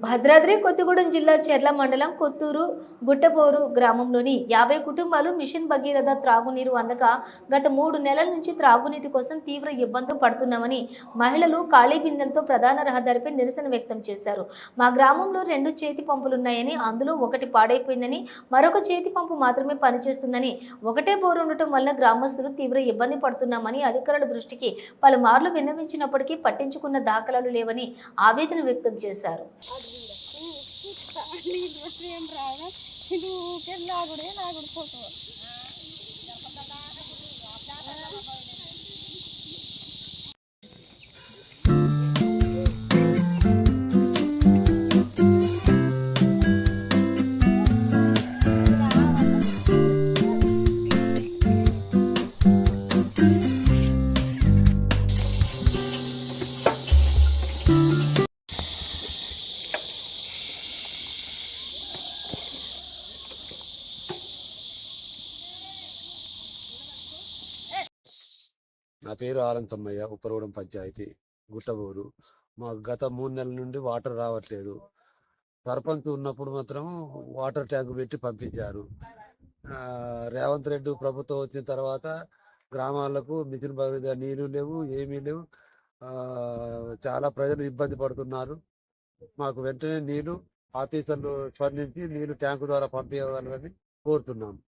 భద్రాద్రి కొత్తగూడెం జిల్లా చెర్ల మండలం కొత్తూరు గుట్టపోరు గ్రామంలోని యాభై కుటుంబాలు మిషన్ భగీరథ త్రాగునీరు అందక గత మూడు నెలల నుంచి త్రాగునీటి కోసం తీవ్ర ఇబ్బందులు పడుతున్నామని మహిళలు ఖాళీ బిందెలతో ప్రధాన రహదారిపై నిరసన వ్యక్తం చేశారు. మా గ్రామంలో రెండు చేతి పంపులున్నాయని అందులో ఒకటి పాడైపోయిందని మరొక చేతి పంపు మాత్రమే పనిచేస్తుందని ఒకటే బోరు ఉండటం వల్ల గ్రామస్తులు తీవ్ర ఇబ్బంది పడుతున్నామని అధికారుల దృష్టికి పలుమార్లు విన్నవించినప్పటికీ పట్టించుకున్న దాఖలాలు లేవని ఆవేదన వ్యక్తం చేశారు. నీళ్ళు ఏం రాదు ఇది ఊకే నాగుడే నాగుడు పోతుంది నా పేరు ఆలంతమ్మయ్య ఉప్పరగూడెం పంచాయతీ గుట్టబోరు మాకు గత మూడు నెలల నుండి వాటర్ రావట్లేదు. సర్పంచ్ ఉన్నప్పుడు మాత్రం వాటర్ ట్యాంక్ పెట్టి పంపించారు. రేవంత్ రెడ్డి ప్రభుత్వం వచ్చిన తర్వాత గ్రామాలకు మిషన్ బదిలీ నీళ్ళు లేవు ఏమీ లేవు. చాలా ప్రజలు ఇబ్బంది పడుతున్నారు. మాకు వెంటనే నీళ్ళు ఆఫీసర్లు స్పందించి నీళ్ళు ట్యాంకు ద్వారా పంపించగలరని కోరుతున్నాము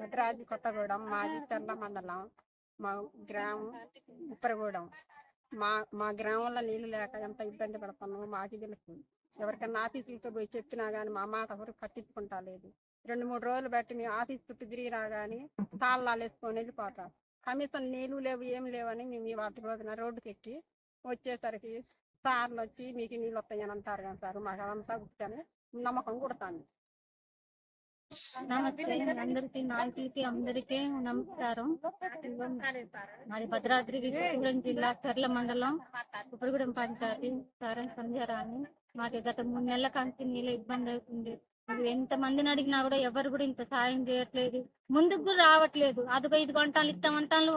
భద్రాద్రి కొత్తగూడెం మాది తెల్ల మండలం. మా గ్రామం ఉప్పరగూడెం. మా మా గ్రామంలో నీళ్ళు లేక ఎంత ఇబ్బంది పడుతున్నామో మాకు తెలుసు. ఎవరికన్నా ఆఫీసులతో పోయి చెప్పినా కానీ మా మాట ఎవరు పట్టించుకుంటా లేదు. రెండు మూడు రోజులు బట్టి మేము ఆఫీస్ చుట్టూ తిరిగినా కానీ తాళ్ళాలు వేసుకొని వెళ్ళిపోతాం. కనీసం నీళ్ళు లేవు ఏం లేవని మేము వాటి రోజున రోడ్డుకి ఎక్కి వచ్చేసరికి సార్లు వచ్చి మీకు నీళ్ళు వస్తాయని అంటారు కానీ సార్. మాకు అదంతా గుర్తని నమ్మకం కుడతాను నమస్తే. అందరికి నాయకులకి అందరికీ నమస్కారం. మాది భద్రాద్రి విజయనగరం జిల్లా చర్ల మండలం ఉప్పలగూడెం పంచాయతీ సారం సంధ్యారాణి మాకు గత మూడు నెలల కాంతి నీళ్ళ ఇబ్బంది అవుతుంది. ఎంత మందిని అడిగినా కూడా ఎవరు కూడా ఇంత సాయం చేయట్లేదు. ముందుకు రావట్లేదు. అదిగో ఐదు వంటలు ఇస్తామంటాను